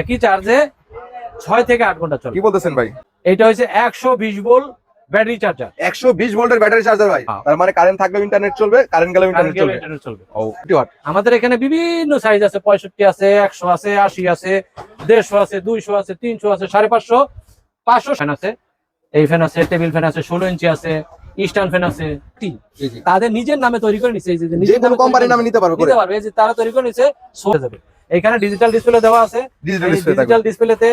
একই চার্জে ছয় থেকে আট ঘণ্টা চলে। কি বলতেছেন ভাই? এটা হচ্ছে একশো বিশ ভোল্ট ব্যাটারি চার্জার একশো বিশ ভোল্টের ব্যাটারি চার্জার ভাই। হ্যাঁ। তার মানে কারেন্ট থাকলেও ইন্টারনেট চলবে কারেন্ট গেলেও ইন্টারনেট চলবে? আমাদের এখানে বিভিন্ন সাইজ আছে পঁয়ষট্টি আছে একশো আছে আশি আছে দেড়শো আছে দুইশো আছে তিনশো আছে সাড়ে পাঁচশো পাঁচশো ফ্যান আছে। এই ফ্যান আছে টেবিল ফ্যান আছে ষোলো ইঞ্চি আছে ইস্টার্ন ফ্যান আছে। তাদের নিজের নামে তৈরি করে নিচ্ছে এই যে নিজের কোম্পানির তৈরি নামে নিতে পারবে নিতে পারবে যে তারা তৈরি করে নিচ্ছে সোজা যাবে। এখানে ডিজিটাল ডিসপ্লে দেওয়া আছে। ডিজিটাল ডিসপ্লেতে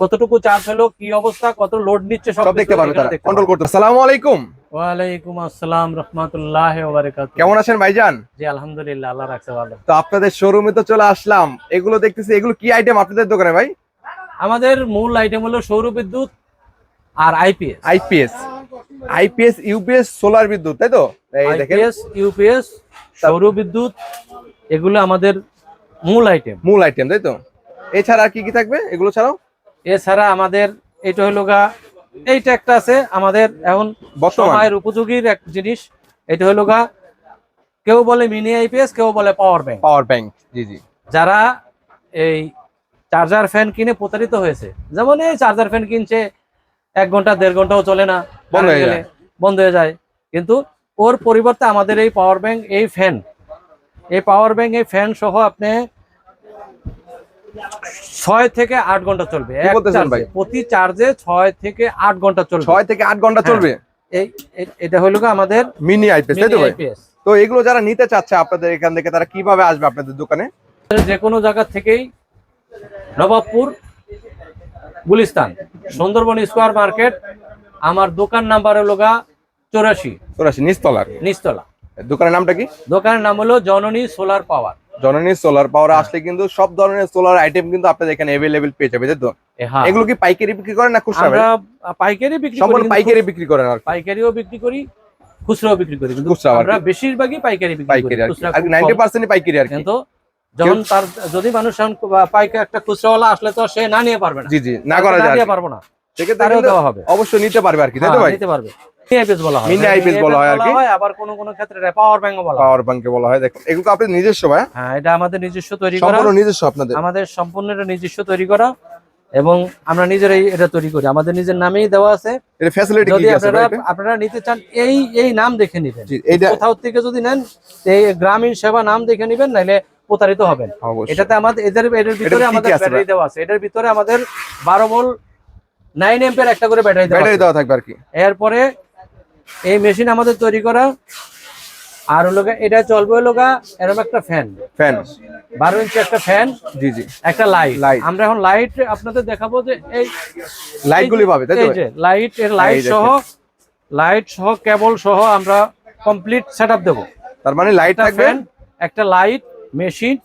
কতটুকু চার্জ হলো কি অবস্থা কত লোড নিচ্ছে সব দেখতে পারবে তারা। কন্ট্রোল করতে আসসালামু আলাইকুম। ওয়ালাইকুম আসসালাম রহমতুল্লাহ ওবারাকাত কেমন আছেন ভাইজান? জি আলহামদুলিল্লাহ আল্লাহ রাখছে ভালো। তো আপনাদের শোরুমে তো চলে আসলাম। এগুলো দেখতেছি এগুলো কি আইটেম আপনাদের দোকানে ভাই? আমাদের মূল আইটেম হলো সৌর বিদ্যুৎ আর IPS IPS IPS UPS solar বিদ্যুৎ তাই তো? এই দেখেন। আইপিএস ইউপিএস সৌর বিদ্যুৎ এগুলো আমাদের মূল আইটেম মূল আইটেম তাই তো? এছাড়া কি কি থাকবে এগুলো ছাড়াও? এছাড়া আমাদের এটা হলো গা এইটা একটা আছে আমাদের এখন সময়ের উপযোগীর এক জিনিস। এটা হলো গা কেউ বলে মিনি আইপিএস কেউ বলে পাওয়ার ব্যাংক পাওয়ার ব্যাংক জি জি। যারা এই চার্জার ফ্যান কিনে প্রতারিত হয়েছে যেমন এই চার্জার ফ্যান কিনছে এক ঘণ্টা দেড় ঘন্টাও চলে না বন্ধ হয়ে গেলে বন্ধ হয়ে যায়। কিন্তু ওর পরিবর্তে আমাদের এই পাওয়ার ব্যাংক এই ফ্যান এই পাওয়ার ব্যাংক এই ফ্যান সহ আপনি ছয় থেকে আট ঘণ্টা চলবে? প্রতি চার্জে ছয় থেকে আট ঘণ্টা চলবে। ছয় থেকে আট ঘণ্টা হ্যাঁ। চলবে? এই এটা হলো আমাদের মিনি আইপিএস তাই তো ভাই? তো এগুলো যারা নিতে চাচ্ছে আপনাদের এখান থেকে তারা কীভাবে আসবে আপনাদের দোকানে? যে কোনো জায়গা থেকেই নবাবপুর গুলিস্তান সুন্দরবন স্কোয়ার মার্কেট আমার দোকান নাম্বার হলো গা চৌরাশি। চৌরাশি নিচতলার নিচতলা। দোকানের নামটা কি? দোকানের নাম হলো জননী সোলার পাওয়ার। জননী সোলার পাওয়ার আসলে কিন্তু সব ধরনের সোলার আইটেম কিন্তু আপনাদের এখানে এভেলেবেল পেয়ে যাবে তো? হ্যাঁ। এগুলো কি পাইকারি বিক্রি করেন না খুচরা আমরা পাইকারি বিক্রি করি সম্পূর্ণ পাইকারি বিক্রি করেন আর পাইকারিও বিক্রি করি খুচরাও বিক্রি করি কিন্তু খুচরা আমরা বেশিরভাগই পাইকারি বিক্রি করি পাইকারি আর কি। খুচরা আর খুব নাইনটি পার্সেন্ট পাইকারি আর কিন্তু যখন তার যদি মানুষ পাইকারি একটা খুচরাওয়ালা আসলে তো সে না নিয়ে পারবে না। জি জি না করা যায় নিয়ে পারব না। সেক্ষেত্রে তারেও দেওয়া হবে। অবশ্যই নিতে পারবে আর কি তাই তো হ্যাঁ, ভাই? নিতে পারবে। বলা হয়। Mini IPS বলা হয় আর কি। আবার কোন কোন ক্ষেত্রে পাওয়ার ব্যাংক বলা হয়। পাওয়ার ব্যাংকে বলা হয়। দেখুন এগুলো তো নিজস্ব ভাই। হ্যাঁ? এটা আমাদের নিজস্ব তৈরি করা। সম্পূর্ণ নিজস্ব আপনাদের। আমাদের সম্পূর্ণ এটা নিজস্ব তৈরি করা এবং আমরা নিজেরাই এটা তৈরি করি। আমাদের নিজের নামেই দেওয়া আছে। এর ফ্যাসিলিটি কি আছে আপনারা নিতে চান এই এই নাম দেখে নিবেন। কোথাও থেকে যদি নেন এই গ্রামীণ সেবা নাম দেখে নিবেন নাইলে প্রতারিত হবেন। এটাতে আমাদের এদের এটার ভিতরে আমাদের ব্যাটারি দেওয়া আছে। এটার ভিতরে আমাদের বারো ভোল্ট নাইন এম্পের একটা করে ব্যাটারি দেওয়া ব্যাটারি দেওয়া থাকবে আর কি। এরপরে এই মেশিন আমাদের তৈরি করা। আর হলো এটা চলবে হলো এরকম একটা ফ্যান ফ্যান বারো ইঞ্চি একটা ফ্যান জি জি। একটা লাইট লাইট আমরা এখন লাইট আপনাদের দেখাবো যে এই লাইট গুলি পাবে এই যে লাইটের লাইট সহ লাইট সহ কেবল সহ আমরা কমপ্লিট সেটআপ দেবো। তার মানে লাইট থাকবে? একটা লাইট মেশিন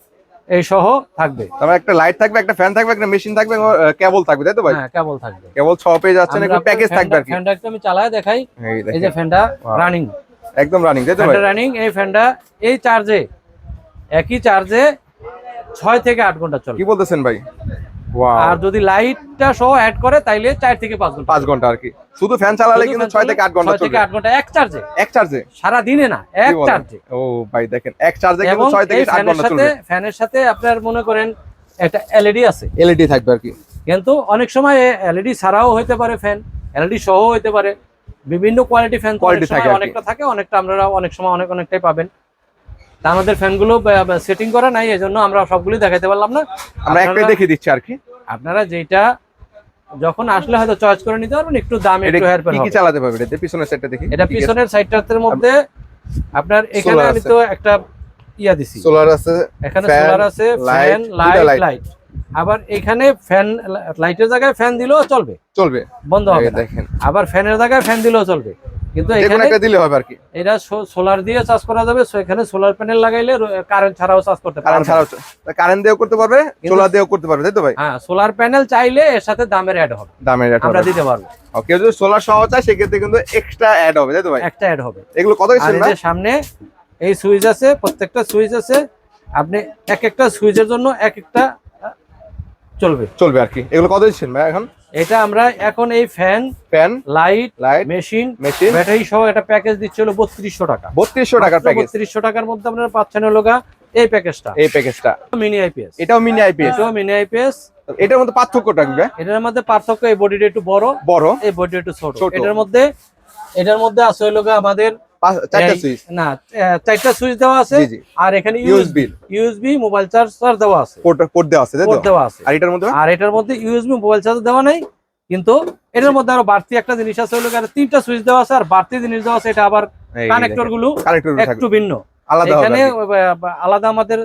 এই সহ থাকবে। মানে একটা লাইট থাকবে একটা ফ্যান থাকবে একটা মেশিন থাকবে কেবল থাকবে তাই তো ভাই? হ্যাঁ কেবল থাকবে। কেবল ছ পেয়ে যাচ্ছেন না একটু প্যাকেজ থাকবে আর কি। ফ্যানটা একটু আমি চালায় দেখাই। এই যে ফ্যানটা রানিং একদম রানিং তাই তো ভাই? রানিং এই ফ্যানটা এই চার্জে একই চার্জে ছয় থেকে আট ঘণ্টা চলে কি বলতেছেন ভাই? আর যদি লাইটটা সহ অ্যাড করে তাইলে চার থেকে পাঁচ ঘণ্টা পাঁচ ঘণ্টা আর কি। শুধু ফ্যান চালালে কিন্তু ছয় থেকে আট ঘণ্টা ছয় থেকে চলবে। আট ঘণ্টা এক চার্জে এক চার্জে সারা দিনে না এক চার্জে ও ভাই দেখেন এক চার্জে কিন্তু এবং ছয় থেকে এই আট ফ্যানের ঘণ্টা সাথে চলবে। ফ্যানের সাথে আপনার মনে করেন একটা এলইডি আছে। এলইডি থাকবে আর কি। কিন্তু অনেক সময় এলইডি ছাড়াও হইতে পারে ফ্যান এলইডি সহ হতে পারে। বিভিন্ন কোয়ালিটি ফ্যান কোয়ালিটি থাকে অনেকটা থাকে অনেকটা আপনারা অনেক সময় অনেক অনেকটাই পাবেন। আমাদের ফ্যানগুলো সেটিং করা নাই এজন্য আমরা সবগুলি দেখাতে পারলাম না। আমরা একটাই দেখিয়ে দিচ্ছি আর কি। আপনারা যেটা যখন আসলে হয়তো চয়েস করে নিতে পারবেন একটু দাম এটা একটু হেয়ার কি কি চালাতে পারবে? এটাতে পিছনের সাইডটা দেখি। এটা পিছনের সাইডটার মধ্যে আপনার এখানে আমি তো একটা ইয়া দিছি। সোলার আছে এখানে সোলার আছে ফ্যান লাইট লাইট আবার এখানে ফ্যান লাইটের জায়গায় ফ্যান দিলেও চলবে। চলবে। বন্ধ হবে দেখেন। আবার ফ্যানের জায়গায় ফ্যান দিলেও চলবে। কিন্তু এখানে একটা দিলে হবে আর কি। এটা সোলার দিয়ে চার্জ করা যাবে সো এখানে সোলার প্যানেল লাগাইলে কারেন্ট ছাড়াও চার্জ করতে কারেন্ট পারবে ছাড়াও কারেন্ট দিয়েও করতে পারবে সোলার দিয়েও করতে পারবে তাই তো ভাই? হ্যাঁ সোলার প্যানেল চাইলে এর সাথে দামের অ্যাড হবে। দামের একটা আমরা দিতে পারব। কেউ যদি সোলার সহ চায় সেক্ষেত্রে কিন্তু এক্সট্রা অ্যাড হবে তাই তো ভাই? একটা অ্যাড হবে। এগুলো কত এই না? সামনে এই সুইচ আছে প্রত্যেকটা সুইচ আছে আপনি এক একটা সুইচের জন্য এক একটা চলবে। চলবে আর কি। এগুলো কত দিচ্ছেন ভাই এখন? এটা আমরা এখন এই fan fan light light machine machine. Battery সহ একটা প্যাকেজ দিচ্ছে হলো বত্রিশশো টাকা। বত্রিশশো টাকার প্যাকেজ। বত্রিশশো টাকার মধ্যে আপনারা পাচ্ছেন হলো এই প্যাকেজটা। এই প্যাকেজটা। মিনি আইপিএস এটাও মিনি আইপিএস এটাও মিনি আইপিএস এটার মধ্যে পার্থক্যটা কি ভাই? এটার মধ্যে পার্থক্য এই বডিটা একটু বড় বড়। এই বডিটা একটু ছোট। এটার মধ্যে এটার মধ্যে আছে হলো আমাদের চারটা সুইচ না আহ, চারটা সুইচ দেওয়া আছে জি জি। আর এখানে USB USB USB mobile charger দেওয়া আছে। পোর্ট পোর্ট দেওয়া আছে পোর্ট দেওয়া আছে। আর এটার মধ্যে আর এটার মধ্যে ইউএসবি মোবাইল চার্জার দেওয়া নাই কিন্তু এটার মধ্যে আরও বাড়তি একটা জিনিস আছে হলো তিনটা সুইচ দেওয়া আছে আর বাড়তি জিনিস দেওয়া আছে এটা আবার কানেক্টরগুলো একটু ভিন্ন। আলাদা এখানে আলাদা আমাদের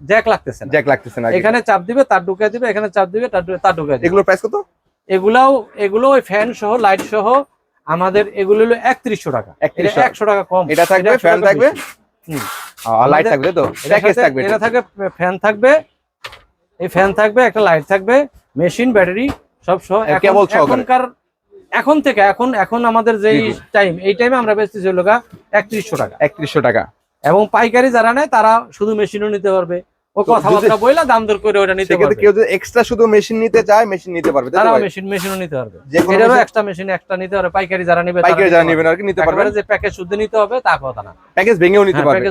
জ্যাক লাগতেছে না। জ্যাক লাগতেছে না এখানে চাপ দিবে তার ঢুকাই দিবে এখানে চাপ দিবে তার ঢুকে- দিবে। এগুলোর প্রাইস কত? এগুলাও এগুলো ওই ফ্যান সহ লাইট সহ আমাদের এগুলো হলো একত্রিশশো টাকা। 3100 একশো টাকা কম। এটা থাকবে, ফ্যান থাকবে? লাইট থাকবে তো? থাকবে এটা থাকবে ফ্যান থাকবে। এই ফ্যান থাকবে একটা লাইট থাকবে মেশিন ব্যাটারি সব সহ। এখনকার এখন থেকে এখন এখন আমাদের যে। টাইম এই টাইমে আমরা বেচতেছি হলো গা একত্রিশশো টাকা। একত্রিশশো টাকা। এবং পাইকারি যারা নেয় তারা শুধু মেশিনও নিতে পারবে। ও তো কথাবার্তা বইলা দাম দর করে ওটা নিতে পারবে। কেউ যদি এক্সট্রা শুধু মেশিন নিতে চায় মেশিন নিতে পারবে মেশিন মেশিনও নিতে পারবে। যে এটারও এক্সট্রা মেশিন একটা নিতে পারবে। পাইকারি যারা নেবে পাইকারি নিতে যারা পারবে। নেবেন আর কি নিতে পারবেন যে প্যাকেজ নিতে হবে তা কথা না। প্যাকেজ ভেঙেও নিতে পারবে।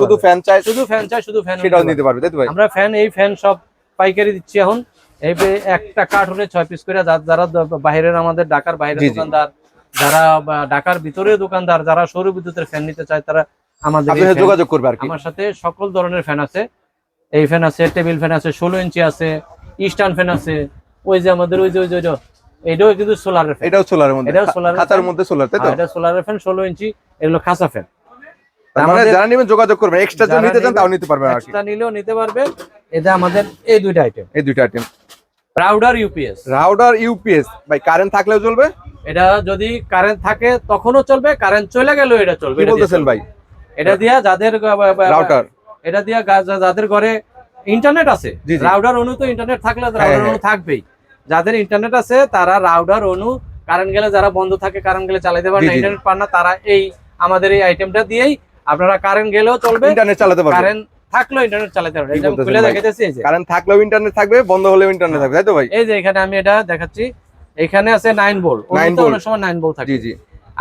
শুধু ফ্যান শুধু ফ্যান চাই শুধু ফ্যান সেটাও নিতে পারবে তাই তো ভাই? আমরা ফ্যান এই ফ্যান সব পাইকারি দিচ্ছি এখন। এই একটা কার্টুনে ছয় পিস করে যারা বাইরের আমাদের ঢাকার বাইরের। দোকানদার যারা বা ঢাকার ভিতরে দোকানদার যারা সৌর বিদ্যুতের ফ্যান নিতে চায় তারা আমাদের সাথে যোগাযোগ করবে আর আমার সাথে সকল ধরনের ফ্যান আছে। এই ফ্যান আছে টেবিল ফ্যান আছে ষোলো ইঞ্চি আছে ইস্টার্ন ফ্যান আছে ওই যে আমাদের ওই যে ওই যে এটাও কিন্তু সোলারের ফ্যান এটাও সোলারের মধ্যে। এটাও এর খাতার মধ্যে সোলার তাই তো? এটা সোলারের ফ্যান ষোলো ইঞ্চি এগুলো খাসা ফ্যান মানে যারা নেবেন যোগাযোগ করবেন এক্সট্রা যদি নিতে চান তাও নিতে পারবেন এক্সট্রা নিলেও নিতে পারবে এটা আমাদের এই দুইটা আইটেম এই দুইটা item router UPS router UPS ভাই কারেন্ট থাকলেও চলবে? এটা যদি কারেন্ট থাকে তখনও চলবে কারেন্ট চলে গেলেও এটা চলবে। বলতেছেন ভাই? এটা দিয়া যাদের রাউটার এটা দিয়ে যাদের ঘরে ইন্টারনেট আছে। রাউডার অনু তো ইন্টারনেট থাকলে রাউডার হ্যাঁ। অনু থাকবেই। যাদের ইন্টারনেট আছে তারা রাউডার অনু কারেন্ট গেলে যারা বন্ধ থাকে কারেন্ট গেলে চালাতে পারে না ইন্টারনেট পান না তারা এই আমাদের এই আইটেমটা দিয়েই আপনারা কারেন্ট গেলেও চলবে ইন্টারনেট চালাতে পারবেন কারেন্ট থাকলেও ইন্টারনেট চালাতে পারবে। খুলে এই যে। কারেন্ট থাকলেও ইন্টারনেট থাকবে বন্ধ হলেও ইন্টারনেট থাকবে তাই তো ভাই? এই যে এখানে আমি এটা দেখাচ্ছি। এখানে আছে নাইন বোল্ট 9 অনেক সময় নাইন বোল্ট থাকে। জি। জি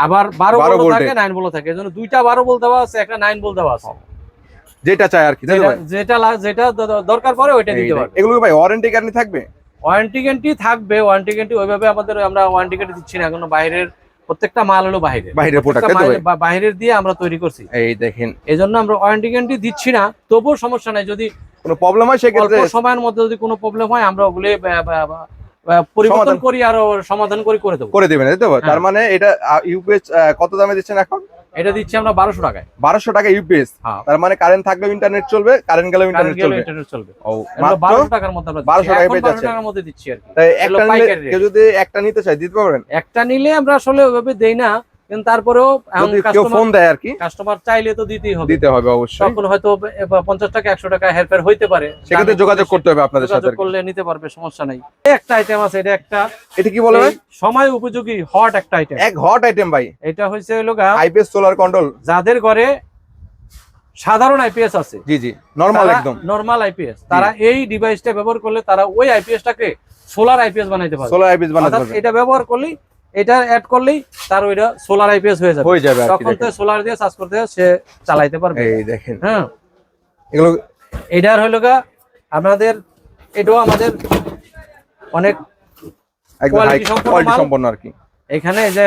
আবার বারো 12 বোল্ট volt থাকে এর। নাইন বোল্ট থাকে এজন্য দুইটা বারো বোল্ট দেওয়া আছে একটা নাইন বোল্ট দেওয়া আছে। যেটা চাই আর কি যেটা- যেটা দরকার পড়ে ওইটা দিতে পারবে। এগুলো ভাই ওয়ারেন্টি গ্যারান্টি থাকবে? ওয়ারেন্টি গ্যারান্টি থাকবে ওয়ারেন্টি গ্যারান্টি ওইভাবে আমাদের আমরা ওয়ারেন্টি গ্যারান্টি দিচ্ছি না এখন বাইরের প্রত্যেকটা মাল হলো বাইরে বাইরের প্রোডাক্ট বাইরের দিয়ে আমরা তৈরি করছি। এই দেখেন। এই জন্য আমরা ওয়ারেন্টি গ্যারান্টি দিচ্ছি না তবুও সমস্যা নাই যদি কোনো প্রবলেম হয় সেক্ষেত্রে অল্প সময়ের মধ্যে যদি কোনো প্রবলেম হয় আমরা ওগুলো পরিবর্তন করি আর সমাধান করে করে দেবো। করে দেবেন তাই তো? হ্যাঁ। তার মানে এটা ইউপিএস কত দামে দিচ্ছেন এখন? এটা দিচ্ছি আমরা বারোশো টাকায়। বারোশো টাকা ইউপিএস হ্যাঁ। তার মানে কারেন্ট থাকলেও ইন্টারনেট চলবে কারেন্ট গেলেও ইন্টারনেট গেলে চলবে। ইন্টারনেট চলবে। ও বারোশো টাকার মধ্যে আমরা 1200 দিচ্ছি। টাকায় এখন পেয়ে 1200 টাকার মধ্যে দিচ্ছি আর কি। তাই একটা নিলে কেউ যদি একটা নিতে চায় দিতে পারবেন? একটা নিলে আমরা আসলে ওইভাবে দেই না। কিন্তু তারপরেও কেউ ফোন দেয় আর কি কাস্টমার চাইলে তো দিতেই হবে। দিতে হবে অবশ্যই। তখন হয়তো পঞ্চাশ টাকা একশো টাকা হেল্পের হইতে পারে। সেক্ষেত্রে যোগাযোগ করতে হবে আপনাদের সাথে। করলে নিতে পারবে সমস্যা নাই। একটা আইটেম আছে এটা একটা এটা কি বলে সময় উপযোগী হট একটা আইটেম এক হট আইটেম ভাই। এটা হয়েছে হলো আইপিএস সোলার কন্ট্রোল যাদের ঘরে সাধারণ আইপিএস আছে। জি জি নরমাল একদম। নরমাল আইপিএস তারা এই ডিভাইসটা ব্যবহার করলে তারা ওই আইপিএসটাকে সোলার আইপিএস বানাইতে পারবে। সোলার আইপিএস বানাতে পারবেন এটা ব্যবহার করলেই এটা অ্যাড করলেই তার ওইটা সোলার আইপিএস হয়ে যাবে। হয়ে যাবে তখন তো সোলার দিয়ে চার্জ করতে সে চালাইতে পারবে। এই দেখেন। হ্যাঁ। এগুলো এটার হলো গা আমাদের এটাও আমাদের অনেক সম্পন্ন আর কি। এখানে যে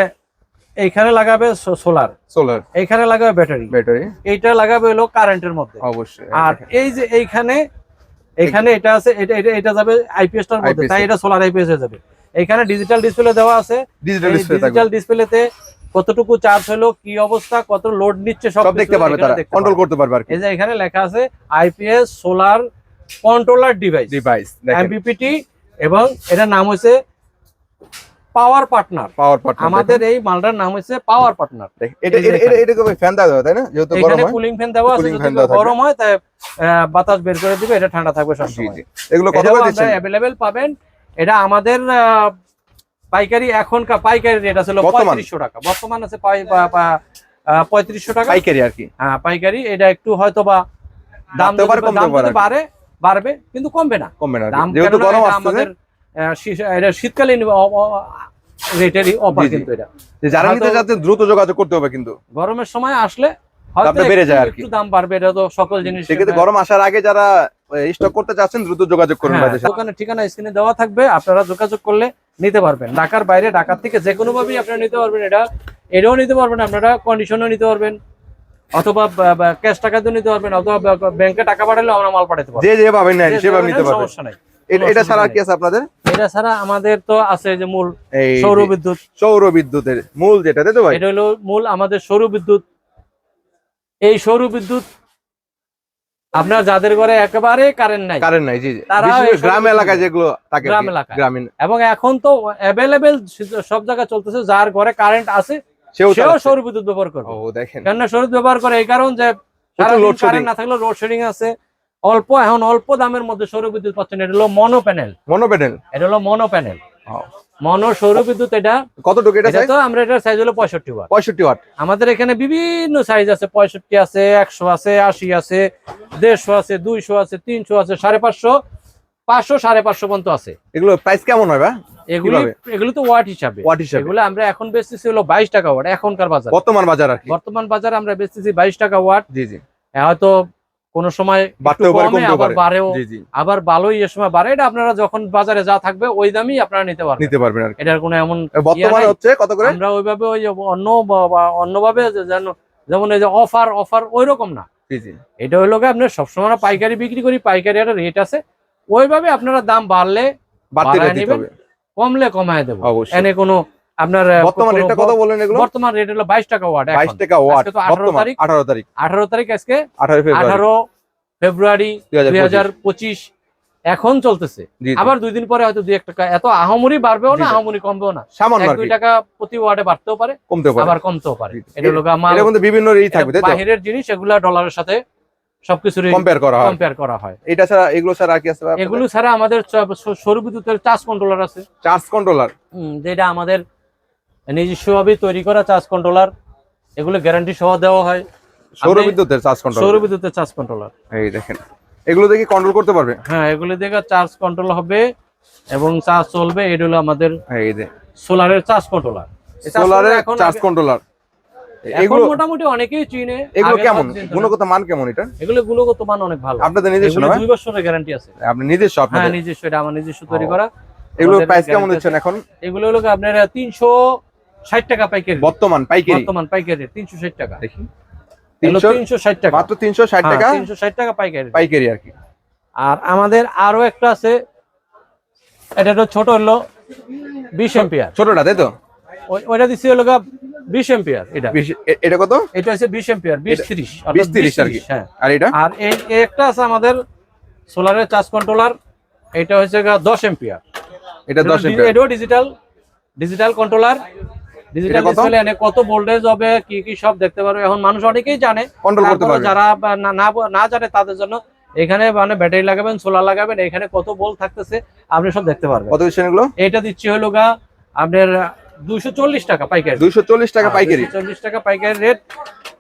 এইখানে লাগাবে সোলার সোলার এইখানে লাগাবে ব্যাটারি ব্যাটারি এইটা লাগাবে হলো কারেন্টের মধ্যে। অবশ্যই আর এই যে এইখানে এখানে এটা আছে এটা এটা এটা যাবে আইপিএস টার মধ্যে তাই এটা সোলার আইপিএস হয়ে যাবে। এখানে ডিজিটাল ডিসপ্লে দেওয়া আছে। ডিজিটাল ডিসপ্লে ডিজিটাল ডিসপ্লেতে কতটুকু চার্জ হলো কি অবস্থা কত লোড নিচ্ছে সব দেখতে পারবে তারা। কন্ট্রোল করতে পারবে আর কি। এই যে এখানে লেখা আছে IPS solar controller device device MPPT এবং এটার নাম হচ্ছে পাওয়ার পার্টনার পাওয়ার পার্ট আমাদের এই মালটার নাম হচ্ছে পাওয়ার পার্টনার এটা এটা এটা এটা ফ্যান যাবে তাই না? যেহেতু গরম এখানে হয়। কুলিং ফ্যান দেওয়া আছে। গরম হয় তাই বাতাস বের করে দিবে এটা ঠান্ডা থাকবে সবসময়। এগুলো কত করে দিচ্ছেন অ্যাভেলেবেল পাবেন এটা আমাদের পাইকারি এখনকার পাইকারি রেট আছে? পঁয়ত্রিশশো টাকা। বর্তমান আছে পঁয়ত্রিশশো টাকা। পাইকারি আর কি। হ্যাঁ পাইকারি। এটা একটু হয়তো বা দাম। বাড়ে বাড়বে কিন্তু কমবে না। কমবে না দাম আমাদের এটা শীতকালীন রেটেরই অফার। কিন্তু এটা। যারা নিতে যাচ্ছেন দ্রুত যোগাযোগ করতে হবে কিন্তু। গরমের সময় আসলে হয়তো বেড়ে যায় আর কি। দাম বাড়বে এটা তো সকল জিনিস গরম আসার আগে যারা স্টক করতে চাচ্ছেন দ্রুত যোগাযোগ করুন হ্যাঁ, দোকানের ঠিকানা স্ক্রিনে দেওয়া থাকবে আপনারা যোগাযোগ করলে নিতে পারবেন। ঢাকার বাইরে ঢাকার থেকে যে কোনো ভাবেই আপনারা নিতে পারবেন এটা এটাও নিতে পারবেন আপনারা কন্ডিশনও নিতে পারবেন অথবা ক্যাশ টাকা দিয়ে নিতে পারবেন অথবা ব্যাংকে টাকা পাঠালেও আমরা মাল পাঠাতে পারব। যে যে পাবেন নেন সেভাবে নিতে পারবেন। সমস্যা নাই। এটা ছাড়া কি আছে আপনাদের? এটা ছাড়া আমাদের তো আছে যে মূল সৌর বিদ্যুৎ। সৌর বিদ্যুতের মূল যেটা তাই তো ভাই? এটা হলো মূল আমাদের সৌর বিদ্যুৎ। এই সৌর বিদ্যুৎ আপনার যাদের ঘরে একেবারে কারেন্ট নাই কারেন্ট নাই জি তারা গ্রাম এলাকায় যেগুলো থাকে গ্রাম কি, এলাকায়। গ্রামীণ। এবং এখন তো অ্যাভেলেবেল সব জায়গায় চলতেছে যার ঘরে কারেন্ট আছে সেও সৌর বিদ্যুৎ ব্যবহার করে ও দেখেন। কেননা সৌর বিদ্যুৎ ব্যবহার করে এই কারণ যে কারেন্ট না থাকলেও লোড শেডিং আছে। অল্প এখন অল্প দামের মধ্যে সৌর বিদ্যুৎ পাচ্ছেন এটা হলো মনো প্যানেল মনোপেডেল এটা হলো মনো প্যানেল মনো সৌর বিদ্যুৎ এটা। কতটুকু এটা এটা তো আমরা এটার সাইজ হলো পঁয়ষট্টি ওয়াট আমাদের এখানে বিভিন্ন সাইজ আছে পঁয়ষট্টি আছে একশো আছে আশি আছে দেড়শো আছে দুইশো আছে তিনশো আছে সাড়ে পাঁচশো পাঁচশো সাড়ে পাঁচশো পর্যন্ত আছে। এগুলো প্রাইস কেমন হয় ভাই? এগুলি? এগুলো তো ওয়াট হিসাবে। ওয়াট হিসাবে। এগুলো আমরা এখন বেচতেছি হলো বাইশ টাকা ওয়াট এখনকার বাজার। বর্তমান বাজার আর বর্তমান বাজারে আমরা বেচতেছি বাইশ টাকা ওয়াট জি জি। হয়তো কোনো সময় কমে আবার বাড়েও ভালোই এ সময় বাড়ে এটা আপনারা যখন বাজারে যা থাকবে ওই দামই আপনারা নিতে পারবেন। নিতে পারবেন এটার কোনো এমন বর্তমানে হচ্ছে কত করে? আমরা ওইভাবে ওই অন্য অন্যভাবে যেন যেমন এই যে অফার অফার ওই রকম না। এটা হলো আপনার সবসময় আমরা পাইকারি বিক্রি করি পাইকারি একটা রেট আছে। ওইভাবে আপনারা দাম বাড়লে বাড়তি নিবেন। কমলে কমায় দেবো। এনে কোনো আপনার বর্তমান কোনো এটা কত বললেন এগুলো? বর্তমান রেট হলো বাইশ টাকা ওয়াট বাইশ টাকা ওয়াট আজকে তো 18 তারিখ। আঠারো তারিখ। আঠারো তারিখ আজকে আঠারো ফেব্রুয়ারি। আঠারো ফেব্রুয়ারি দুই 2025 হাজার পঁচিশ। এখন চলতেছে। আবার দুই দিন পরে হয়তো দুই এক টাকা এত আহামরি বাড়বেও না। আহামরি কমবেও না। সামান্য দুই টাকা প্রতি ওয়ার্ডে বাড়তেও পারে কমতে পারে। আবার কমতেও পারে। এটা এর মধ্যে বিভিন্ন ই থাকবে বাহিরের জিনিস এগুলা ডলারের সাথে সবকিছুর কম্পেয়ার করা হয়। কম্পেয়ার করা হয়। এটা ছাড়া এগুলো ছাড়া আর কি আছে এগুলো ছাড়া আমাদের সৌর বিদ্যুতের চার্জ কন্ট্রোলার আছে। চার্জ কন্ট্রোলার যেটা আমাদের নিজস্বভাবে তৈরি করা চার্জ কন্ট্রোলার এগুলো গ্যারান্টি সহ দেওয়া হয়। সৌর বিদ্যুতের চার্জ সৌর কন্ট্রোলার বিদ্যুতের চার্জ কন্ট্রোলার এই দেখেন এগুলো দেখি কন্ট্রোল করতে পারবে? হ্যাঁ এগুলো দেখে চার্জ কন্ট্রোল হবে এবং চার্জ চলবে এটা হলো আমাদের এই যে। সোলারের চার্জ কন্ট্রোলার সোলারের চার্জ কন্ট্রোলার এগুলো মোটামুটি অনেকেই চিনে। এগুলো কেমন। গুণগত মান কেমন এটা এগুলো গুণগত মান অনেক ভালো। আপনাদের নিজস্ব না দুই বছরের গ্যারান্টি আছে। আপনি নিজস্ব হ্যাঁ আপনাদের। নিজস্ব এটা আমার নিজস্ব তৈরি করা। এগুলো প্রাইস কেমন দিচ্ছেন এখন? এগুলো হলো আপনার তিনশো ষাট টাকা পাইকারি। বর্তমান পাইকারি। বর্তমান পাইকারি তিনশো ষাট টাকা। দেখি। তিনশো ষাট টাকা। মাত্র তিনশো ষাট হ্যাঁ, টাকা। তিনশো ষাট টাকা পাইকারি। পাইকারি আর কি। আর আমাদের আরও একটা আছে এটা হলো ছোট হলো বিশ এম্পিয়ার। ছোটটা তাই তো? ওইটা দিচ্ছি হলো বিশ এম্পিয়ার এটা। এটা কত? এটা হচ্ছে বিশ এম্পিয়ার বিশ তিরিশ। বিশ তিরিশ আর কি। হ্যাঁ। আর এটা? আর এই একটা আছে আমাদের সোলারের চার্জ কন্ট্রোলার এটা হচ্ছে গা দশ এম্পিয়ার। এটা দশ এম্পিয়ার। এটাও digital digital controller digital? Display এনে কত ভোল্টেজ হবে কি কি সব দেখতে পারবে। এখন মানুষ অনেকেই জানে। কন্ট্রোল করতে পারবে। যারা না জানে তাদের জন্য এখানে মানে ব্যাটারি লাগাবেন সোলার লাগাবেন এখানে কত ভোল্ট থাকতেছে আপনি সব দেখতে পারবেন। কত দিচ্ছেন এগুলো? এটা দিচ্ছি হলো গা আপনার দুইশো চল্লিশ টাকা পাইকারি। দুইশো চল্লিশ টাকা পাইকারি। চল্লিশ টাকা পাইকারি রেট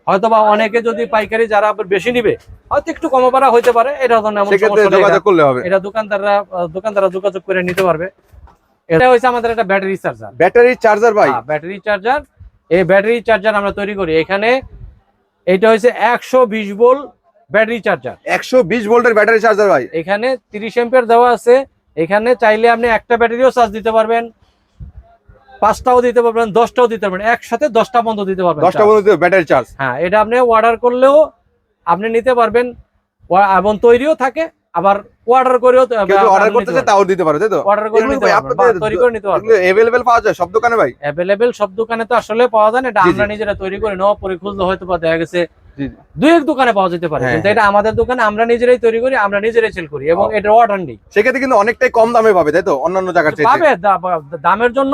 হয়তো বা অনেকে যদি পাইকারি যারা বেশি নিবে হয়তো একটু কমা পারা হইতে পারে এটা ধরনের এটা দোকানদাররা দোকানদাররা যোগাযোগ করে নিতে পারবে। এটা হচ্ছে আমাদের একটা ব্যাটারি চার্জার। ব্যাটারি চার্জার ভাই। Battery charger. এই ব্যাটারি চার্জার আমরা তৈরি করি। এখানে এটা হচ্ছে একশো বিশ ভোল্ট ব্যাটারি চার্জার। একশো বিশ ভোল্টের ব্যাটারি চার্জার ভাই। এখানে তিরিশ এম্পিয়ার দেওয়া আছে। এখানে চাইলে আপনি একটা ব্যাটারিও চার্জ দিতে পারবেন। পাঁচটাও দিতে পারবেন দশটাও দিতে পারবেন একসাথে দশটা পর্যন্ত দিতে পারবেন দশটা। পর্যন্ত ব্যাটারি চার্জ। হ্যাঁ এটা আপনি অর্ডার করলেও আপনি নিতে পারবেন। এবং তৈরিও থাকে। আবার অর্ডার করেও অর্ডার করতে চায় তাও দিতে পারে তাই তো? অর্ডার করে নিতে পারবেন তৈরি করে নিতে এগুলো এভেলেবেল পাওয়া যায় সব দোকানে ভাই। অ্যাভেলেবেল সব দোকানে তো আসলে পাওয়া যায় না এটা। আমরা নিজেরা তৈরি করে নেওয়া পরে খুঁজলে হয়তো বা দেখা গেছে। দুই এক দোকানে পাওয়া যেতে পারে হ্যাঁ, কিন্তু এটা আমাদের দোকানে আমরা নিজেরাই তৈরি করি আমরা নিজেরাই সেল করি এবং এটা অর্ডার নেই। সেক্ষেত্রে কিন্তু অনেকটাই কম দামে পাবে তাই তো? অন্যান্য জায়গার চাইতে পাবে দামের জন্য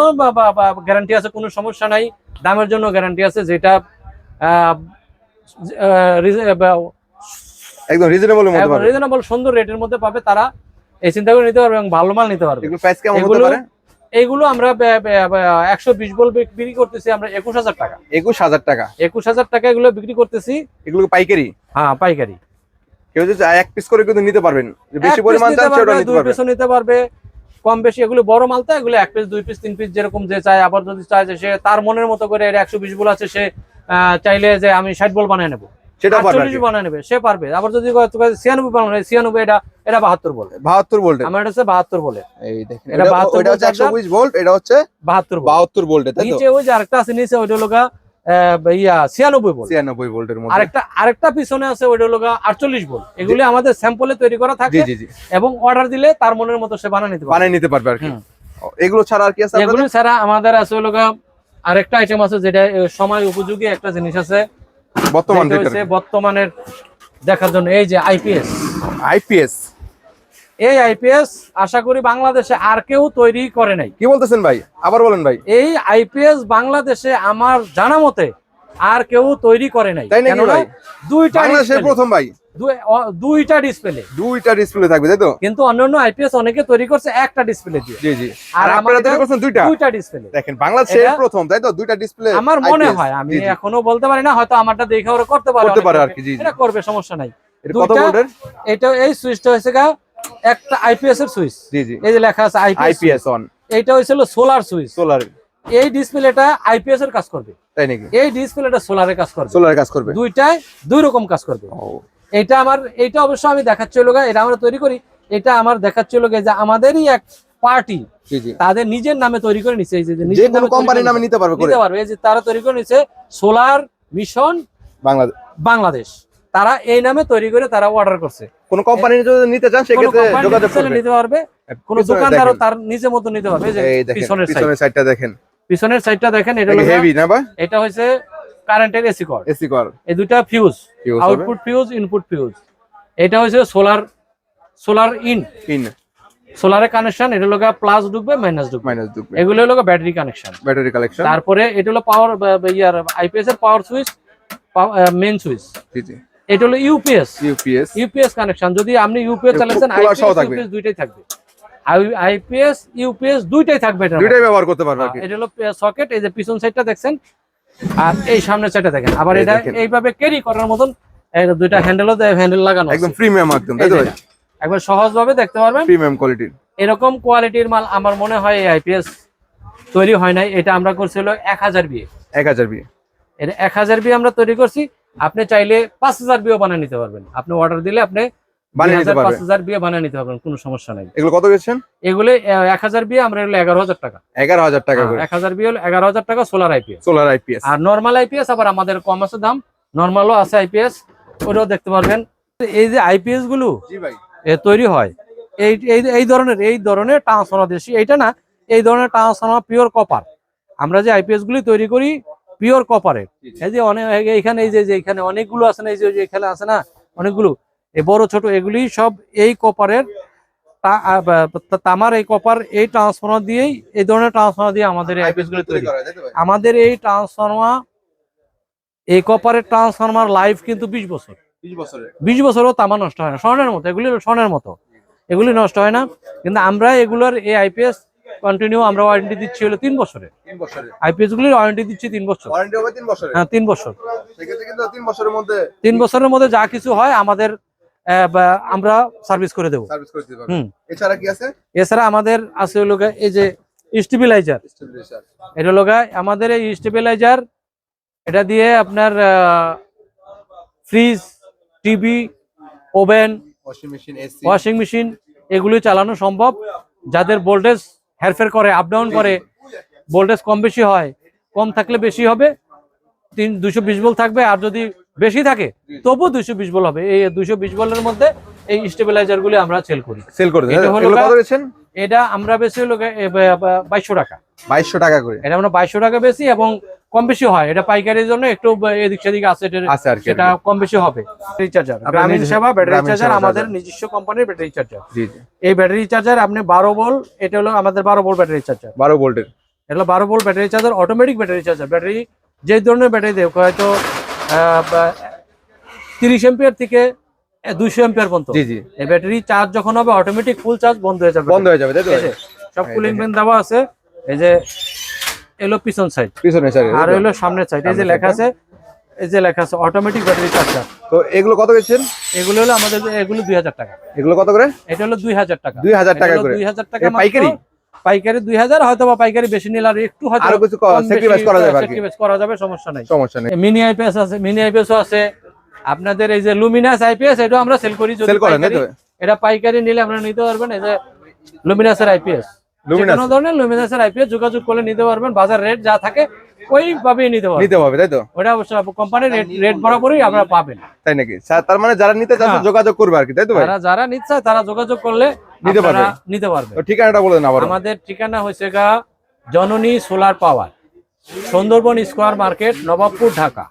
গ্যারান্টি আছে কোনো সমস্যা নাই। দামের জন্য গ্যারান্টি আছে যেটা একদম রিজনেবল মধ্যে পাবে। রিজনেবল সুন্দর রেটের মধ্যে পাবে তারা এই চিন্তা করে নিতে পারবে এবং ভালো মাল নিতে পারবে। এগুলো প্রাইস কেমন হতে পারে? এইগুলো আমরা একশো বিশ বল বিক্রি করতেছি আমরা একুশ হাজার টাকা। একুশ হাজার টাকা। একুশ হাজার টাকা এগুলো বিক্রি করতেছি। এগুলো পাইকারি? হ্যাঁ পাইকারি। কেউ যদি এক পিস করে কিন্তু নিতে পারবেন বেশি পরিমাণ নিতে পারবে, দুই পিসও নিতে পারবে কম বেশি এগুলো বড় মালটা এগুলো এক পিস দুই পিস তিন পিস যেরকম যে চায়। আবার যদি চায় যে সে তার মনের মতো করে একশো বিশ বল আছে সে চাইলে যে আমি ষাট বল বানিয়ে নেব। সেটা পারবে আটচল্লিশ নেবে সে পারবে। আবার যদি এটা এটা বলে। আমার এটা হচ্ছে বাহাত্তর বলে। এই দেখেন এটা এটা 72 ওইটা হচ্ছে volt একশো বিশ ভোল্ট এটা হচ্ছে বাহাত্তর বলে। বাহাত্তর তাই তো? নিচে ওই যে আরেকটা আছে নিচে ওইটা লোকা ইয়া ছিয়ানব্বই বলে ছিয়ানব্বই ভোল্টের মধ্যে। আরেকটা আরেকটা পিছনে আছে ওইটা বল এগুলি আমাদের স্যাম্পলে তৈরি করা থাকে এবং অর্ডার দিলে তার মনের মতো সে বানিয়ে নিতে পারে বানিয়ে নিতে পারবে আর কি। এগুলো ছাড়া আর কি আছে এগুলি ছাড়া আমাদের আছে আরেকটা আইটেম আছে যেটা সময় উপযোগী একটা জিনিস আছে। বর্তমান বর্তমানের দেখার জন্য এই যে আইপিএস আইপিএস এই আইপিএস আশা করি বাংলাদেশে আর কেউ তৈরি করে নাই। কি বলতেছেন ভাই? আবার বলেন ভাই। এই আইপিএস বাংলাদেশে আমার জানা মতে আর কেউ তৈরি করে নাই। তাই না? দুইটা প্রথম ভাই। দুইটা ডিসপ্লে দুইটা ডিসপ্লে থাকবে তাই তো? কিন্তু অন্যান্য আইপিএস অনেকে তৈরি করছে একটা ডিসপ্লে দিয়ে। জি জি। আর আর আমার আপনারা তৈরি করছেন দুইটা? দুইটা ডিসপ্লে দেখেন বাংলাদেশের প্রথম তাই তো? দুইটা ডিসপ্লে আমার মনে হয় আমি এখনও বলতে পারি না হয়তো আমারটা দেখে ওরা করতে পারে করতে পারে আর কি, জি, জি। এটা করবে সমস্যা নাই। এটা কত ভোল্টের এটা এই সুইচটা হয়েছে গা একটা আইপিএস এর সুইচ জি জি। এই যে লেখা আছে আইপিএস আইপিএস অন এইটা হয়েছিল সোলার সুইচ সোলার এই ডিসপ্লেটা আইপিএস এর কাজ করবে। তাই নাকি? এই ডিসপ্লেটা সোলারের কাজ করবে। সোলার কাজ করবে। দুইটাই দুই রকম কাজ করবে। এটা আমার এটা অবশ্য আমি দেখাচ্ছিল গা এটা আমরা তৈরি করি। এটা আমার দেখাচ্ছিল গা যে আমাদেরই এক পার্টি তাদের নিজের নামে তৈরি করে নিছে এই যে নিজের নামে কোম্পানির নামে নিতে পারবে নিতে পারবে। এই যে তারা তৈরি করে নিছে সোলার মিশন বাংলাদেশ বাংলাদেশ। তারা এই নামে তৈরি করে তারা অর্ডার করছে। কোন কোম্পানি যদি নিতে চান কোনো সেক্ষেত্রে যোগাযোগ চাইলে নিতে পারবে। কোন দোকানদারও তার নিজের মতো নিতে পারবে। এই যে পিছনের সাইড পিছনের সাইডটা দেখেন। পিছনের সাইডটা দেখেন এটা হেভি না বা? এটা হচ্ছে কারেন্টের এসি কর। এসি কর। এই দুটা fuse output fuse input fuse এটা হচ্ছে সোলার সোলার ইন ইন সোলারের কানেকশন এটা হলো প্লাস ঢুকবে মাইনাস ঢুকবে। মাইনাস দুটো এগুলো হলো ব্যাটারি কানেকশন ব্যাটারি কানেকশন তারপরে এটা হলো পাওয়ার ইয়ার আইপিএস এর পাওয়ার সুইচ মেন সুইচ জি জি। এটা হলো ইউপিএস ইউপিএস ইউপিএস কানেকশন যদি আপনি ইউপিএস চালাচ্ছেন আইপিএস দুইটাই থাকবে। আইপিএস ইউপিএস দুইটাই থাকবে এটা দুইটাই ব্যবহার করতে পারবে এটা হলো সকেট এই যে পিছন সাইডটা দেখছেন আর এই সামনের সাইডটা দেখেন। আবার এটা এইভাবে ক্যারি করার মতন দুইটা হ্যান্ডেলও হ্যান্ডেল লাগানো একদম প্রিমিয়াম একদম একবার সহজ ভাবে দেখতে পারবেন। প্রিমিয়াম কোয়ালিটির এরকম কোয়ালিটির মাল আমার মনে হয় এই আইপিএস তৈরি হয় নাই। এটা আমরা করছি হলো এক হাজার বিয়ে। এক হাজার বিয়ে। এটা এক হাজার বিয়ে আমরা তৈরি করছি। আপনি চাইলে পাঁচ হাজার বিয়েও বানিয়ে নিতে পারবেন। আপনি অর্ডার দিলে আপনি বানিয়ে নিতে বিয়ে বানিয়ে নিতে পারবেন কোনো সমস্যা নাই। এগুলো কত বিয়ে আমরা এগুলো টাকা। এগারো হাজার টাকা করে। বিয়ে হলো এগারো হাজার টাকা সোলার আইপিএস সোলার আইপিএস আর নর্মাল আইপিএস আবার আমাদের কম আছে দাম। নর্মালও আছে আইপিএস ওটাও দেখতে পারবেন। এই যে আইপিএসগুলো জি ভাই। তৈরি হয়। এই এই এই ধরনের এই ধরনের ট্রান্সফর্মার দেশি এইটা না এই ধরনের ট্রান্সফর্মার পিওর কপার আমরা যে আইপিএস গুলি তৈরি করি পিওর কপারের। এই যে অনেক এইখানে এই যে এখানে অনেকগুলো আছে না এই যে যে এখানে আছে না অনেকগুলো। এই বড় ছোট এগুলি সব এই কপারের তামার এই কপার এই ট্রান্সফর্মার দিয়েই এই ধরনের ট্রান্সফর্মার দিয়ে আমাদের তৈরি? আমাদের এই ট্রান্সফর্মার এই কপারের ট্রান্সফর্মার লাইফ কিন্তু বিশ বছর। বিশ বছরও তামা নষ্ট হয় না স্বর্ণের মতো এগুলি স্বর্ণের মতো। এগুলি নষ্ট হয় না কিন্তু আমরা এগুলোর এই আইপিএস কন্টিনিউ আমরা ওয়ারেন্টি দিচ্ছি হলো তিন বছরে 3 আইপিএস গুলির ওয়ারেন্টি দিচ্ছি তিন বছর। ওয়ারেন্টি হবে 3 বছরের? হ্যাঁ তিন বছর। সেক্ষেত্রে কিন্তু 3 বছরের মধ্যে তিন বছরের মধ্যে যা কিছু হয় আমাদের আমরা সার্ভিস করে দেবো। এছাড়া কি আছে? এছাড়া আমাদের আছে হলো এই যে স্টেবিলাইজার। এটা হলো আমাদের এই স্টেবিলাইজার এটা দিয়ে আপনার fridge TV oven washing machine এগুলি চালানো সম্ভব। যাদের ভোল্টেজ হেরফের করে আপ ডাউন করে ভোল্টেজ কম বেশি হয় কম থাকলে বেশি হবে। তিন দুশো বিশ বল থাকবে আর যদি বেশি থাকে তবু দুইশো বিশ বল হবে। এই দুইশো বিশ বলের মধ্যে এই স্টেবিলাইজার গুলি আমরা সেল করি। সেল করে এটা আমরা বেশি হলো বাইশশো টাকা। 2200 টাকা করে। এটা আমরা বাইশশো টাকা বেশি এবং কম বেশি হয়। এটা পাইকারির জন্য একটু এদিক সেদিক আছে সেটা কম বেশি হবে। চার্জার গ্রামীণ সেবা ব্যাটারি চার্জার আমাদের নিজস্ব কোম্পানির ব্যাটারি চার্জার এই ব্যাটারি চার্জার আপনি বারো বল এটা হলো আমাদের বারো বল ব্যাটারি চার্জার 12 ভোল্টের এটা হলো বারো বল battery charger automatic battery charger battery যে ধরনের ব্যাটারি দেয় হয়তো তিরিশ এম্পিয়ার থেকে দুইশো এম্পিয়ার পর্যন্ত। জি জি। এই ব্যাটারি চার্জ যখন হবে অটোমেটিক ফুল চার্জ বন্ধ হয়ে যাবে। বন্ধ হয়ে যাবে তাই তো? সব কুলিং ফ্যান দেওয়া আছে। এই যে এলো পিছন সাইড পিছনে স্যার আর হলো সামনের সাইড এই যে লেখা আছে এই যে লেখা আছে অটোমেটিক ব্যাটারি চার্জার তো এগুলো কত বেচছেন? এগুলো হলো আমাদের এগুলো দুই হাজার টাকা। এগুলো কত করে? এটা হলো দুই হাজার টাকা। 2000 টাকা করে। দুই হাজার টাকা পাইকারি? পাইকারি দুই হাজার হয়তো বা পাইকারি বেশি নিলে আর একটু হয়তো আরও কিছু করা যাবে আর করা যাবে সমস্যা নাই। সমস্যা নেই। মিনি আইপিএস আছে মিনি আইপিএস আছে। আপনাদের এই যে লুমিনাস আইপিএস এটা আমরা সেল করি করেন? পাইকারি- এটা পাইকারি নিলে আপনারা নিতে পারবেন এই যে লুমিনাসের আইপিএস Luminas। ধরনের লুমিনাসের আইপিএস যোগাযোগ করলে নিতে পারবেন বাজার রেট যা থাকে ওইভাবেই নিতে নিতে হবে তাই তো? ওটা অবশ্য কোম্পানির রেট রেট বরাবরই আমরা পাবেন। তাই নাকি? তার মানে যারা নিতে চাচ্ছে হ্যাঁ। যোগাযোগ করবে আর কি তাই তো যারা নিচ্ছে তারা যোগাযোগ করলে নিতে পারবে। নিতে পারবে ঠিকানাটা বলে দেন আবার আমাদের ঠিকানা হয়েছে গা জননী solar power Sundarban square market Nawabpur Dhaka.